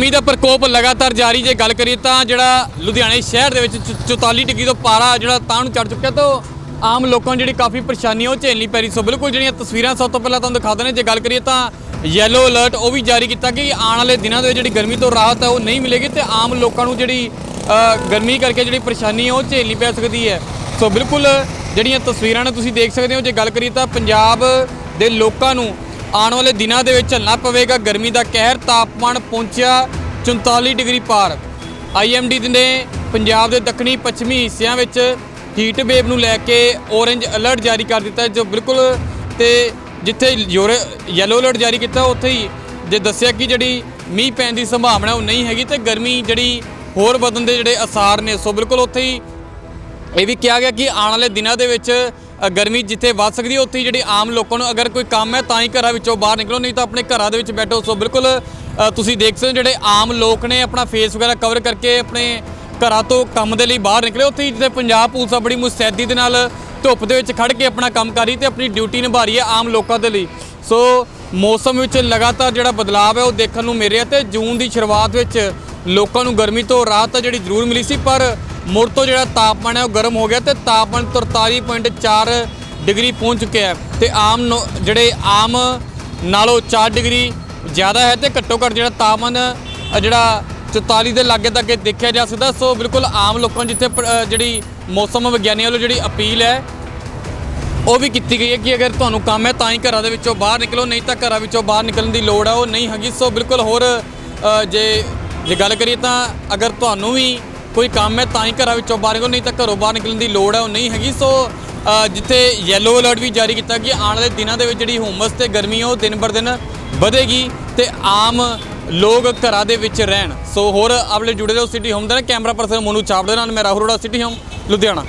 ਗਰਮੀ ਦਾ ਪ੍ਰਕੋਪ ਲਗਾਤਾਰ ਜਾਰੀ, ਜੇ ਗੱਲ ਕਰੀਏ ਤਾਂ ਜਿਹੜਾ ਲੁਧਿਆਣੇ ਸ਼ਹਿਰ ਦੇ ਵਿੱਚ ਚ- 44 ਡਿਗਰੀ ਤੋਂ ਪਾਰਾ ਜਿਹੜਾ ਤਾਂ ਨੂੰ ਚੜ ਚੁੱਕਿਆ, ਤਾਂ ਆਮ ਲੋਕਾਂ ਨੂੰ ਜਿਹੜੀ ਕਾਫੀ ਪਰੇਸ਼ਾਨੀ ਉਹ ਝੇਲਣੀ ਪੈ ਰਹੀ। ਸੋ ਬਿਲਕੁਲ ਜਿਹੜੀਆਂ ਤਸਵੀਰਾਂ ਸਭ ਤੋਂ ਪਹਿਲਾਂ ਤੁਹਾਨੂੰ ਦਿਖਾ ਦਿੰਦੇ ਜੇ ਗੱਲ ਕਰੀਏ ਤਾਂ ਯੈਲੋ ਅਲਰਟ ਉਹ ਵੀ ਜਾਰੀ ਕੀਤਾ ਕਿ ਆਉਣ ਵਾਲੇ ਦਿਨਾਂ ਦੇ ਵਿੱਚ ਜਿਹੜੀ ਗਰਮੀ ਤੋਂ ਰਾਹਤ ਹੈ ਉਹ ਨਹੀਂ ਮਿਲੇਗੀ ਤੇ ਆਮ ਲੋਕਾਂ ਨੂੰ ਜਿਹੜੀ ਗਰਮੀ ਕਰਕੇ ਜਿਹੜੀ ਪਰੇਸ਼ਾਨੀ ਹੈ ਉਹ ਝੇਲਣੀ ਪੈ ਸਕਦੀ ਹੈ। ਸੋ ਬਿਲਕੁਲ ਜਿਹੜੀਆਂ ਤਸਵੀਰਾਂ ਨੇ ਤੁਸੀਂ ਦੇਖ ਸਕਦੇ ਹੋ। ਜੇ ਗੱਲ ਕਰੀਏ ਤਾਂ ਪੰਜਾਬ ਦੇ ਲੋਕਾਂ ਨੂੰ ਆਉਣ ਵਾਲੇ ਦਿਨਾਂ ਦੇ ਵਿੱਚ ਝੱਲਣਾ ਪਵੇਗਾ। ਗਰਮੀ ਦਾ ਕਹਿਰ ਤਾਪਮਾਨ ਪਹੁੰਚਿਆ 44 ਡਿਗਰੀ ਪਾਰ। ਆਈਐਮਡੀ ਨੇ ਪੰਜਾਬ ਦੇ ਦੱਖਣੀ ਪੱਛਮੀ ਹਿੱਸਿਆਂ ਵਿੱਚ ਹੀਟ ਵੇਵ ਨੂੰ ਲੈ ਕੇ ਔਰੇਂਜ ਅਲਰਟ ਜਾਰੀ ਕਰ ਦਿੱਤਾ ਜੋ ਬਿਲਕੁਲ ਤੇ ਜਿੱਥੇ ਯੈਲੋ ਅਲਰਟ ਜਾਰੀ ਕੀਤਾ, ਉੱਥੇ ਹੀ ਜੇ ਦੱਸਿਆ ਕਿ ਜਿਹੜੀ ਮੀਂਹ ਪੈਣ ਦੀ ਸੰਭਾਵਨਾ ਉਹ ਨਹੀਂ ਹੈਗੀ ਤੇ ਗਰਮੀ ਜਿਹੜੀ ਹੋਰ ਵਧਣ ਦੇ ਜਿਹੜੇ ਅਸਾਰ ਨੇ, ਸੋ ਬਿਲਕੁਲ ਉੱਥੇ ਹੀ ਇਹ ਵੀ ਕਿਹਾ ਗਿਆ ਕਿ ਆਉਣ ਵਾਲੇ ਦਿਨਾਂ ਦੇ ਵਿੱਚ ਗਰਮੀ ਜਿੱਥੇ ਵੱਧ ਸਕਦੀ ਹੈ, ਉੱਥੇ ਹੀ ਜਿਹੜੀ ਆਮ ਲੋਕਾਂ ਨੂੰ ਅਗਰ ਕੋਈ ਕੰਮ ਹੈ, ਤਾਂ ਹੀ ਘਰਾਂ ਵਿੱਚੋਂ ਬਾਹਰ ਨਿਕਲੋ, ਨਹੀਂ ਤਾਂ ਆਪਣੇ ਘਰਾਂ ਦੇ ਵਿੱਚ ਬੈਠੋ। ਸੋ ਬਿਲਕੁਲ ਤੁਸੀਂ ਦੇਖ ਸਕਦੇ ਹੋ ਜਿਹੜੇ ਆਮ ਲੋਕ ਨੇ ਆਪਣਾ ਫੇਸ ਵਗੈਰਾ ਕਵਰ ਕਰਕੇ ਆਪਣੇ ਘਰਾਂ ਤੋਂ ਕੰਮ ਦੇ ਲਈ ਬਾਹਰ ਨਿਕਲੇ। ਉੱਥੇ ਹੀ ਜਿੱਥੇ ਪੰਜਾਬ ਪੁਲਿਸ ਆ, ਬੜੀ ਮੁਸਤੈਦੀ ਦੇ ਨਾਲ ਧੁੱਪ ਦੇ ਵਿੱਚ ਖੜ ਕੇ ਆਪਣਾ ਕੰਮ ਕਰ ਰਹੀ ਤੇ ਆਪਣੀ ਡਿਊਟੀ ਨਿਭਾ ਰਹੀ ਹੈ ਆਮ ਲੋਕਾਂ ਦੇ ਲਈ। ਸੋ ਮੌਸਮ ਵਿੱਚ ਲਗਾਤਾਰ ਜਿਹੜਾ ਬਦਲਾਅ ਹੈ, ਉਹ ਦੇਖਣ ਨੂੰ ਮਿਲ ਰਿਹਾ ਤੇ ਜੂਨ ਦੀ ਸ਼ੁਰੂਆਤ ਵਿੱਚ ਲੋਕਾਂ ਨੂੰ ਗਰਮੀ ਤੋਂ ਰਾਹਤ ਜਿਹੜੀ ਜ਼ਰੂਰ ਮਿਲੀ ਸੀ, ਪਰ ਮੁੜ ਤੋਂ ਜਿਹੜਾ ਤਾਪਮਾਨ ਹੈ ਉਹ ਗਰਮ ਹੋ ਗਿਆ ਤੇ ਤਾਪਮਾਨ 43.4 ਡਿਗਰੀ ਪਹੁੰਚ ਚੁੱਕਿਆ ਹੈ ਤੇ ਆਮ ਨੋ- ਜਿਹੜੇ ਆਮ ਨਾਲੋਂ 4 ਡਿਗਰੀ ਜ਼ਿਆਦਾ ਹੈ ਤੇ ਘੱਟੋ ਘੱਟ ਜਿਹੜਾ ਤਾਪਮਾਨ ਜਿਹੜਾ 44 ਦੇ ਲਾਗੇ ਤੱਕ ਦੇਖਿਆ ਜਾ ਸਕਦਾ। ਸੋ ਬਿਲਕੁਲ ਆਮ ਲੋਕਾਂ ਜਿੱਥੇ ਪ- ਜਿਹੜੀ ਮੌਸਮ ਵਿਗਿਆਨੀਆਂ ਵੱਲੋਂ ਜਿਹੜੀ ਅਪੀਲ ਹੈ, ਉਹ ਵੀ ਕੀਤੀ ਗਈ ਹੈ ਕਿ ਅਗਰ ਤੁਹਾਨੂੰ ਕੰਮ ਹੈ ਤਾਂ ਹੀ ਘਰਾਂ ਦੇ ਵਿੱਚੋਂ ਬਾਹਰ ਨਿਕਲੋ, ਨਹੀਂ ਤਾਂ ਘਰਾਂ ਵਿੱਚੋਂ ਬਾਹਰ ਨਿਕਲਣ ਦੀ ਲੋੜ ਆ, ਉਹ ਨਹੀਂ ਹੈਗੀ। ਸੋ ਬਿਲਕੁਲ ਹੋਰ ਜੇ ਜੇ ਗੱਲ ਕਰੀਏ ਤਾਂ ਅਗਰ ਤੁਹਾਨੂੰ ਵੀ ਕੋਈ ਕੰਮ ਹੈ ਤਾਂ ਹੀ ਘਰਾਂ ਵਿੱਚੋਂ ਬਾਹਰ ਨਿਕਲੋ, ਨਹੀਂ ਤਾਂ ਘਰੋਂ ਬਾਹਰ ਨਿਕਲਣ ਦੀ ਲੋੜ ਹੈ ਉਹ ਨਹੀਂ ਹੈਗੀ। ਸੋ ਜਿੱਥੇ ਯੈਲੋ ਅਲਰਟ ਵੀ ਜਾਰੀ ਕੀਤਾ ਕਿ ਆਉਣ ਵਾਲੇ ਦਿਨਾਂ ਦੇ ਵਿੱਚ ਜਿਹੜੀ ਹੁਮਸ ਤੇ ਗਰਮੀ ਆ ਉਹ ਦਿਨ ਬਰ ਦਿਨ ਵਧੇਗੀ ਤੇ ਆਮ ਲੋਕ ਘਰਾਂ ਦੇ ਵਿੱਚ ਰਹਿਣ। ਸੋ ਹੋਰ ਆਪਣੇ ਜੁੜੇ ਰਹੋ ਸਿਟੀ ਹੋਮ ਦੇ ਨਾਲ। ਕੈਮਰਾ ਪਰਸਨ ਮੋਨੂ ਚਾਵੜੇ ਨਾਲ। ਮੈਂ ਰਾਹੁਲ ਰੋੜਾ ਸਿਟੀ ਹੋਮ ਲੁਧਿਆਣਾ।